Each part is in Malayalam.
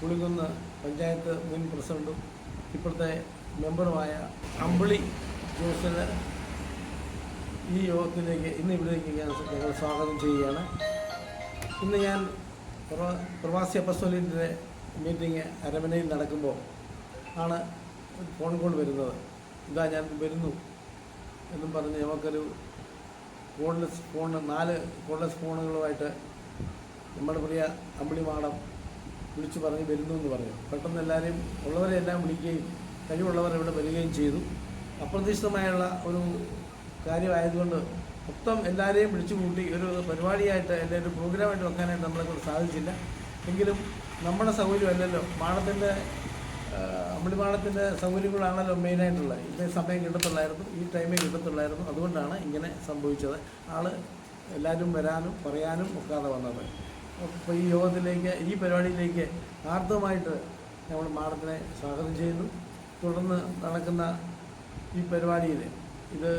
പുളികുന്ന് പഞ്ചായത്ത് മുൻ പ്രസിഡന്റും ഇപ്പോഴത്തെ മെമ്പറുമായ അമ്പിളി ജോസിന് ഈ യോഗത്തിലേക്ക് ഇന്ന് ഇവിടേക്ക് ഞാൻ ഞങ്ങൾ സ്വാഗതം ചെയ്യുകയാണ്. ഇന്ന് ഞാൻ പ്രവാസി അപ്പസ്തോലിന്റെ മീറ്റിംഗ് അരമനയിൽ നടക്കുമ്പോൾ ആണ് ഫോൺ കോൾ വരുന്നത്. ഇതാ ഞാൻ വരുന്നു എന്നും പറഞ്ഞ് നമുക്കൊരു കോൺലെസ് ഫോൺ നാല് കോൺലെസ് ഫോണുകളുമായിട്ട് നമ്മുടെ പ്രിയ അമ്പിളി മാഡം വിളിച്ചു പറഞ്ഞ് വരുന്നു എന്ന് പറഞ്ഞു പെട്ടെന്ന് എല്ലാവരെയും ഉള്ളവരെ എല്ലാം വിളിക്കുകയും കഴിവുള്ളവർ ഇവിടെ വരികയും ചെയ്തു. അപ്രതീക്ഷിതമായുള്ള ഒരു കാര്യമായതുകൊണ്ട് മൊത്തം എല്ലാവരെയും വിളിച്ചു കൂട്ടി ഒരു പരിപാടിയായിട്ട് അല്ലെങ്കിൽ ഒരു പ്രോഗ്രാമായിട്ട് വെക്കാനായിട്ട് നമ്മളെ കൊണ്ട് സാധിച്ചില്ല. എങ്കിലും നമ്മുടെ സൗകര്യമല്ലല്ലോ മാണത്തിന്റെ അമ്പിളിമാണത്തിന്റെ സൗകര്യങ്ങളാണല്ലോ മെയിനായിട്ടുള്ളത് ഇതേ സമയം കിട്ടത്തുള്ളായിരുന്നു. ഈ ടൈമേ കിട്ടത്തുള്ളായിരുന്നു. അതുകൊണ്ടാണ് ഇങ്ങനെ സംഭവിച്ചത്. ആൾ എല്ലാവരും വരാനും പറയാനും ഒക്കാതെ വന്നത്. അപ്പോൾ ഈ യോഗത്തിലേക്ക് ഈ പരിപാടിയിലേക്ക് ആർദ്രമായിട്ട് നമ്മൾ മാഡത്തിനെ സ്വാഗതം ചെയ്യുന്നു. തുടർന്ന് നടക്കുന്ന ഈ പരിപാടിയിൽ ഇത്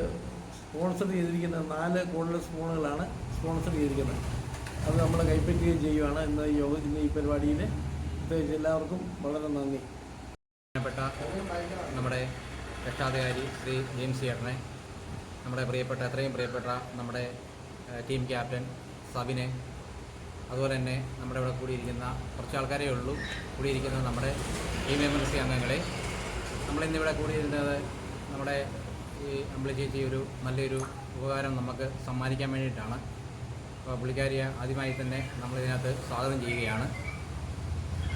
സ്പോൺസർ ചെയ്തിരിക്കുന്ന നാല് കോൺലെസ് സ്പൂണുകളാണ് സ്പോൺസർ ചെയ്തിരിക്കുന്നത്. അത് നമ്മൾ കൈപ്പറ്റുകയും ചെയ്യുവാണ് ഇന്ന് യോഗ ഇന്ന് ഈ പരിപാടിയിൽ പ്രത്യേകിച്ച് എല്ലാവർക്കും വളരെ നന്ദി. പ്രിയപ്പെട്ട നമ്മുടെ രക്ഷാധികാരി ശ്രീ ജെയിംസ് ചേട്ടനെ നമ്മുടെ പ്രിയപ്പെട്ട എത്രയും പ്രിയപ്പെട്ട നമ്മുടെ ടീം ക്യാപ്റ്റൻ സബിനെ അതുപോലെ തന്നെ നമ്മുടെ ഇവിടെ കൂടിയിരിക്കുന്ന കുറച്ച് ആൾക്കാരേ ഉള്ളൂ. കൂടിയിരിക്കുന്ന നമ്മുടെ ടീം എമർജൻസി അംഗങ്ങളെ. നമ്മളിന്നിവിടെ കൂടിയിരുന്നത് നമ്മുടെ ഈ അമ്പിളി ചേച്ചി ഒരു നല്ലൊരു ഉപകാരം നമുക്ക് സമ്മാനിക്കാൻ വേണ്ടിയിട്ടാണ്. അപ്പോൾ പുള്ളിക്കാരിയെ ആദ്യമായി തന്നെ നമ്മളിതിനകത്ത് സ്വാഗതം ചെയ്യുകയാണ്.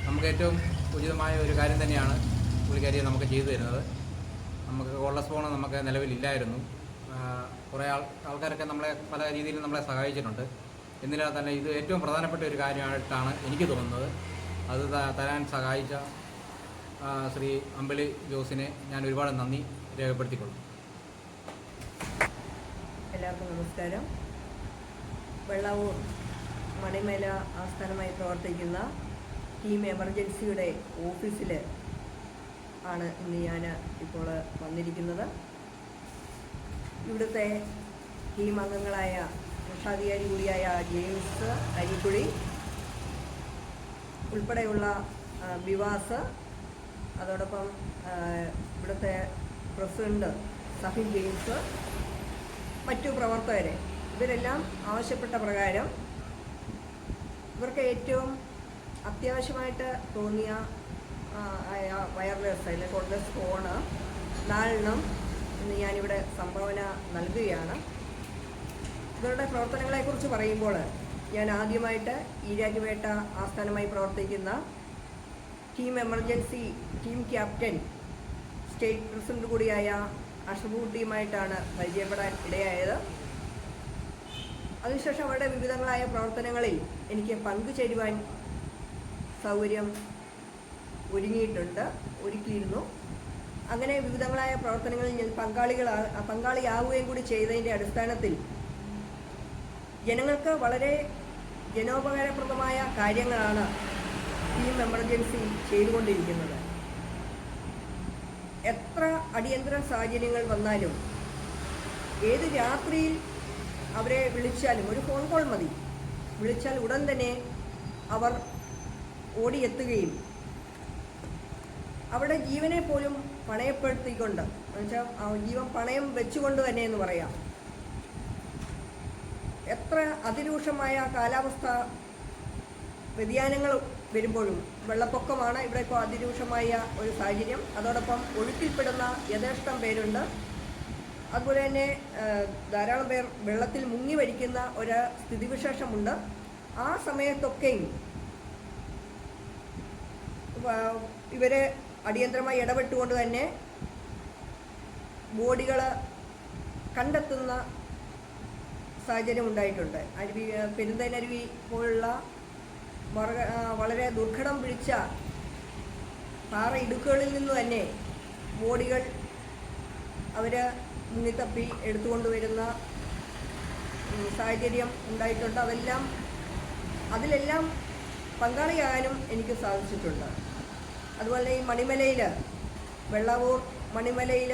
നമുക്ക് ഏറ്റവും ഉചിതമായ ഒരു കാര്യം തന്നെയാണ് പുള്ളിക്കാരിയെ നമുക്ക് ചെയ്തു തരുന്നത്. നമുക്ക് കോളസ് ഫോൺ നമുക്ക് നിലവിലില്ലായിരുന്നു. കുറേ ആൾ ആൾക്കാരൊക്കെ നമ്മളെ പല രീതിയിലും നമ്മളെ സഹായിച്ചിട്ടുണ്ട്. എന്നിരുന്നാൽ തന്നെ ഇത് ഏറ്റവും പ്രധാനപ്പെട്ട ഒരു കാര്യമായിട്ടാണ് എനിക്ക് തോന്നുന്നത്. അത് തരാൻ സഹായിച്ച ശ്രീ അമ്പിളി ജോസിനെ ഞാൻ ഒരുപാട് നന്ദി രേഖപ്പെടുത്തിക്കൊള്ളും എല്ലാവർക്കും നമസ്കാരം. വെള്ളാവൂർ മണിമേല ആസ്ഥാനമായി പ്രവർത്തിക്കുന്ന ടീം എമർജൻസിയുടെ ഓഫീസിൽ ആണ് ഇന്ന് ഞാൻ ഇപ്പോൾ വന്നിരിക്കുന്നത്. ഇവിടുത്തെ ടീം അംഗങ്ങളായ രക്ഷാധികാരി കൂടിയായ ജെയിംസ് അരിക്കുഴി ഉൾപ്പെടെയുള്ള ബിവാസ് അതോടൊപ്പം ഇവിടുത്തെ പ്രസിഡന്റ് സഹിൻ ജെയിംസ് മറ്റു പ്രവർത്തകരെ. ഇവരെല്ലാം ആവശ്യപ്പെട്ട പ്രകാരം ഇവർക്ക് ഏറ്റവും അത്യാവശ്യമായിട്ട് തോന്നിയ വയർലെസ് അല്ലെങ്കിൽ കോൺഗ്രസ് ഫോണ് നാലെണ്ണം ഇന്ന് ഞാനിവിടെ സംഭാവന നൽകുകയാണ്. ഇവരുടെ പ്രവർത്തനങ്ങളെക്കുറിച്ച് പറയുമ്പോൾ ഞാൻ ആദ്യമായിട്ട് ഈരാറ്റുപേട്ട ആസ്ഥാനമായി പ്രവർത്തിക്കുന്ന team emergency team captain state president കൂടിയായ അഷബുദ്ധിയുമായിട്ടാണ് പരിചയപ്പെടാൻ ഇടയായത്. അതിനുശേഷം അവരുടെ വിവിധങ്ങളായ പ്രവർത്തനങ്ങളിൽ എനിക്ക് പങ്കുചേരുവാൻ സൗകര്യം ഒരുങ്ങിയിട്ടുണ്ട് ഒരുക്കിയിരുന്നു. അങ്ങനെ വിവിധങ്ങളായ പ്രവർത്തനങ്ങളിൽ ഞാൻ പങ്കാളികളാ പങ്കാളിയാവുകയും കൂടി ചെയ്തതിന്റെ അടിസ്ഥാനത്തിൽ ജനങ്ങൾക്ക് വളരെ ജനോപകാരപ്രദമായ കാര്യങ്ങളാണ് ടീം എമർജൻസി ചെയ്തുകൊണ്ടിരിക്കുന്നത്. എത്ര അടിയന്തര സാഹചര്യങ്ങൾ വന്നാലും ഏത് രാത്രിയിൽ അവരെ വിളിച്ചാലും ഒരു ഫോൺ കോൾ മതി. വിളിച്ചാൽ ഉടൻ തന്നെ അവർ ഓടിയെത്തുകയും അവരുടെ ജീവനെ പോലും പണയപ്പെടുത്തിക്കൊണ്ട് എന്നുവെച്ചാൽ ജീവൻ പണയം വെച്ചുകൊണ്ട് തന്നെ എന്ന് പറയാം. എത്ര അതിരൂക്ഷമായ കാലാവസ്ഥ വ്യതിയാനങ്ങൾ വരുമ്പോഴും വെള്ളപ്പൊക്കമാണ് ഇവിടെ ഇപ്പോൾ അതിരൂക്ഷമായ ഒരു സാഹചര്യം. അതോടൊപ്പം ഒഴുക്കിൽപ്പെടുന്ന യഥേഷ്ടം പേരുണ്ട്. അതുപോലെ തന്നെ ധാരാളം പേർ വെള്ളത്തിൽ മുങ്ങി വരിക്കുന്ന ഒരു സ്ഥിതിവിശേഷമുണ്ട്. ആ സമയത്തൊക്കെയും ഇവരെ അടിയന്തരമായി ഇടപെട്ടുകൊണ്ട് തന്നെ ബോഡികൾ കണ്ടെത്തുന്ന സാഹചര്യം ഉണ്ടായിട്ടുണ്ട്. അരുവി പെരുന്തലരുവി പോലുള്ള വളരെ ദുർഘടം പിടിച്ച പാറ ഇടുക്കുകളിൽ നിന്ന് തന്നെ ബോഡികൾ അവർ മുങ്ങിത്തപ്പി എടുത്തുകൊണ്ടുവരുന്ന സാഹചര്യം ഉണ്ടായിട്ടുണ്ട്. അതെല്ലാം അതിലെല്ലാം പങ്കാളിയാകാനും എനിക്ക് സാധിച്ചിട്ടുണ്ട്. അതുപോലെ ഈ മണിമലയിൽ വെള്ളവൂർ മണിമലയിൽ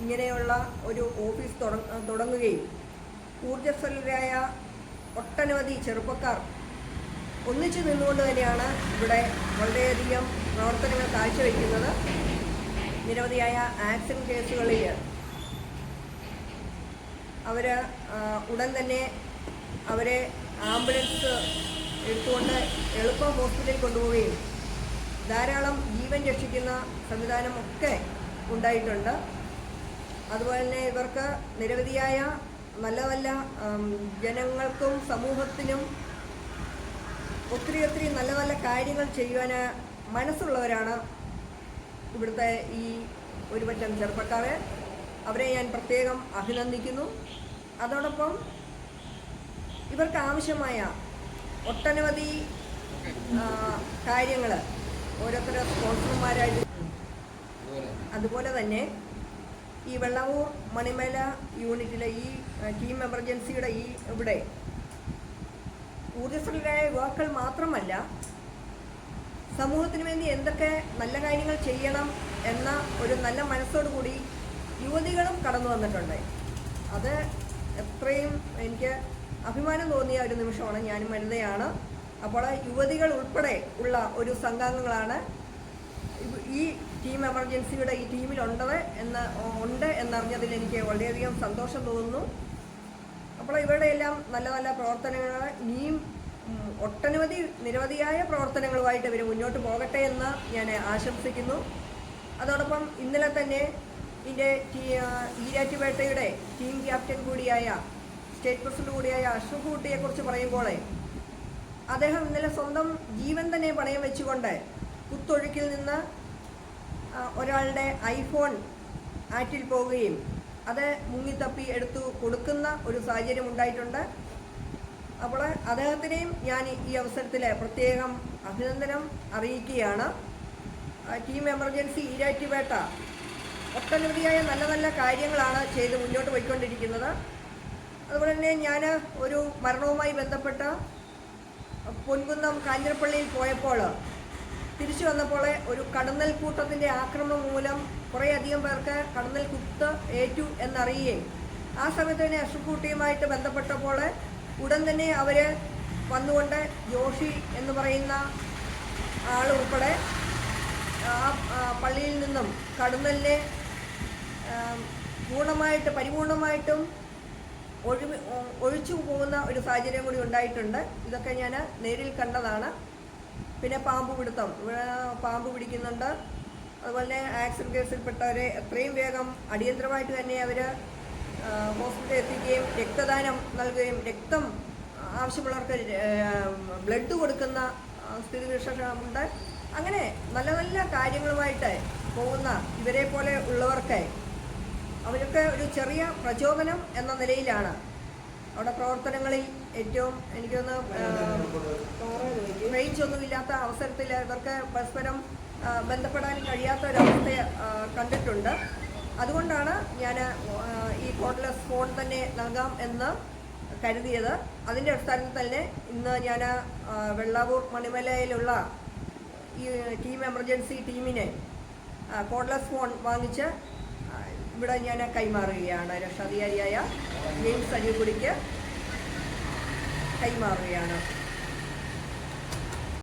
ഇങ്ങനെയുള്ള ഒരു ഓഫീസ് തുടങ്ങുകയും ഊർജസ്വലരായ ഒട്ടനവധി ചെറുപ്പക്കാർ ഒന്നിച്ചു നിന്നുകൊണ്ട് തന്നെയാണ് ഇവിടെ വളരെയധികം പ്രവർത്തനങ്ങൾ കാഴ്ചവെക്കുന്നത്. നിരവധിയായ ആക്സിഡന്റ് കേസുകളിൽ അവർ ഉടൻ തന്നെ അവരെ ആംബുലൻസ് എടുത്തുകൊണ്ട് എളുപ്പം ഹോസ്പിറ്റലിൽ കൊണ്ടുപോവുകയും ധാരാളം ജീവൻ രക്ഷിക്കുന്ന സംവിധാനമൊക്കെ ഉണ്ടായിട്ടുണ്ട്. അതുപോലെ തന്നെ ഇവർക്ക് നിരവധിയായ നല്ല നല്ല ജനങ്ങൾക്കും സമൂഹത്തിനും ഒത്തിരി ഒത്തിരി നല്ല നല്ല കാര്യങ്ങൾ ചെയ്യുവാൻ മനസ്സുള്ളവരാണ് ഇവിടുത്തെ ഈ ഒരു പറ്റം ചെറുപ്പക്കാരെ. അവരെ ഞാൻ പ്രത്യേകം അഭിനന്ദിക്കുന്നു. അതോടൊപ്പം ഇവർക്ക് ആവശ്യമായ ഒട്ടനവധി കാര്യങ്ങൾ ഓരോരുത്തരുടെ സ്പോൺസർമാരായിട്ട് അതുപോലെ തന്നെ ഈ വെള്ളവൂർ മണിമല യൂണിറ്റിലെ ഈ ടീം എമർജൻസിയുടെ ഈ ഇവിടെ ഊർജസ്വലരായ യുവാക്കൾ മാത്രമല്ല സമൂഹത്തിന് വേണ്ടി എന്തൊക്കെ നല്ല കാര്യങ്ങൾ ചെയ്യണം എന്ന ഒരു നല്ല മനസ്സോടു കൂടി യുവതികളും കടന്നു വന്നിട്ടുണ്ട്. അത് എത്രയും എനിക്ക് അഭിമാനം തോന്നിയ ഒരു നിമിഷമാണ് ഞാനും വനിതയാണ്. അപ്പോൾ യുവതികൾ ഉൾപ്പെടെ ഉള്ള ഒരു സംഘാംഗങ്ങളാണ് ടീം എമർജൻസിയുടെ ഈ ടീമിലുണ്ടത് എന്ന് ഉണ്ട് എന്നറിഞ്ഞതിൽ എനിക്ക് വളരെയധികം സന്തോഷം തോന്നുന്നു. അപ്പോൾ ഇവരുടെ എല്ലാം നല്ല നല്ല പ്രവർത്തനങ്ങൾ ഇനിയും ഒട്ടനവധി നിരവധിയായ പ്രവർത്തനങ്ങളുമായിട്ട് ഇവർ മുന്നോട്ട് പോകട്ടെ എന്ന് ഞാൻ ആശംസിക്കുന്നു. അതോടൊപ്പം ഇന്നലെ തന്നെ ഇതിന്റെ ഈരാറ്റുപേട്ടയുടെ ടീം ക്യാപ്റ്റൻ കൂടിയായ സ്റ്റേറ്റ് പ്രസിഡന്റ് കൂടിയായ അഷ്റഫ് കുട്ടിയെക്കുറിച്ച് പറയുമ്പോൾ അദ്ദേഹം ഇന്നലെ സ്വന്തം ജീവൻ തന്നെ പണയം വെച്ചുകൊണ്ട് കുത്തൊഴുക്കിൽ നിന്ന് ഒരാളുടെ ഐഫോൺ ആറ്റിൽ പോവുകയും അത് മുങ്ങിത്തപ്പി എടുത്തു കൊടുക്കുന്ന ഒരു സാഹചര്യം ഉണ്ടായിട്ടുണ്ട്. അപ്പോൾ അദ്ദേഹത്തിനെയും ഞാൻ ഈ അവസരത്തിൽ പ്രത്യേകം അഭിനന്ദനം അറിയിക്കുകയാണ്. ടീം എമർജൻസി ഈരാറ്റുപേട്ട ഒട്ടനവധിയായ നല്ല നല്ല കാര്യങ്ങളാണ് ചെയ്ത് മുന്നോട്ട് പോയിക്കൊണ്ടിരിക്കുന്നത്. അതുപോലെ തന്നെ ഞാൻ ഒരു മരണവുമായി ബന്ധപ്പെട്ട പൊൻകുന്നം കാഞ്ഞിരപ്പള്ളിയിൽ പോയപ്പോൾ തിരിച്ചു വന്നപ്പോൾ ഒരു കടന്നൽ കൂട്ടത്തിന്റെ ആക്രമണം മൂലം കുറേയധികം പേർക്ക് കടന്നൽ കുത്ത് ഏറ്റു എന്നറിയുകയും ആ സമയത്ത് തന്നെ അഷുക്കുട്ടിയുമായിട്ട് ബന്ധപ്പെട്ടപ്പോൾ ഉടൻ തന്നെ അവർ വന്നുകൊണ്ട് ജോഷി എന്ന് പറയുന്ന ആൾ ഉൾപ്പെടെ ആ പള്ളിയിൽ നിന്നും കടന്നലിനെ പൂർണമായിട്ട് പരിപൂർണമായിട്ടും ഒഴിവ് ഒഴിച്ചു പോകുന്ന ഒരു സാഹചര്യം കൂടി ഉണ്ടായിട്ടുണ്ട്. ഇതൊക്കെ ഞാൻ നേരിൽ കണ്ടതാണ്. പിന്നെ പാമ്പ് പിടുത്തം. ഇവിടെ പാമ്പ് പിടിക്കുന്നുണ്ട്. അതുപോലെ ആക്സിഡന്റ് കേസിൽപ്പെട്ടവരെ എത്രയും വേഗം അടിയന്തരമായിട്ട് തന്നെ അവർ ഹോസ്പിറ്റലിൽ എത്തിക്കുകയും രക്തദാനം നൽകുകയും രക്തം ആവശ്യമുള്ളവർക്ക് ബ്ലഡ് കൊടുക്കുന്ന സ്ഥിതി സ്ഥിതിവിശേഷമുണ്ട് അങ്ങനെ നല്ല നല്ല കാര്യങ്ങളുമായിട്ട് പോകുന്ന ഇവരെ പോലെ ഉള്ളവർക്ക് അവർക്ക് ഒരു ചെറിയ പ്രചോദനം എന്ന നിലയിലാണ് അവിടെ പ്രവർത്തനങ്ങളിൽ ഏറ്റവും എനിക്കൊന്ന് റേഞ്ച് അവസരത്തിൽ ഇവർക്ക് പരസ്പരം ബന്ധപ്പെടാൻ കഴിയാത്ത ഒരവസ്ഥ കണ്ടിട്ടുണ്ട്. അതുകൊണ്ടാണ് ഞാൻ ഈ കോഡ്ലെസ് ഫോൺ തന്നെ നൽകാം എന്ന് കരുതിയത്. അതിന്റെ അടിസ്ഥാനത്തിൽ തന്നെ ഇന്ന് ഞാൻ വെള്ളാവൂർ മണിമലയിലുള്ള ഈ ടീം എമർജൻസി ടീമിനെ കോഡ്ലെസ് ഫോൺ വാങ്ങിച്ച് ഇവിടെ ഞാൻ കൈമാറുകയാണ്. രക്ഷാധികാരിയായ ജെയിംസ് അനുകൂടിക്ക് കൈമാറുകയാണ്.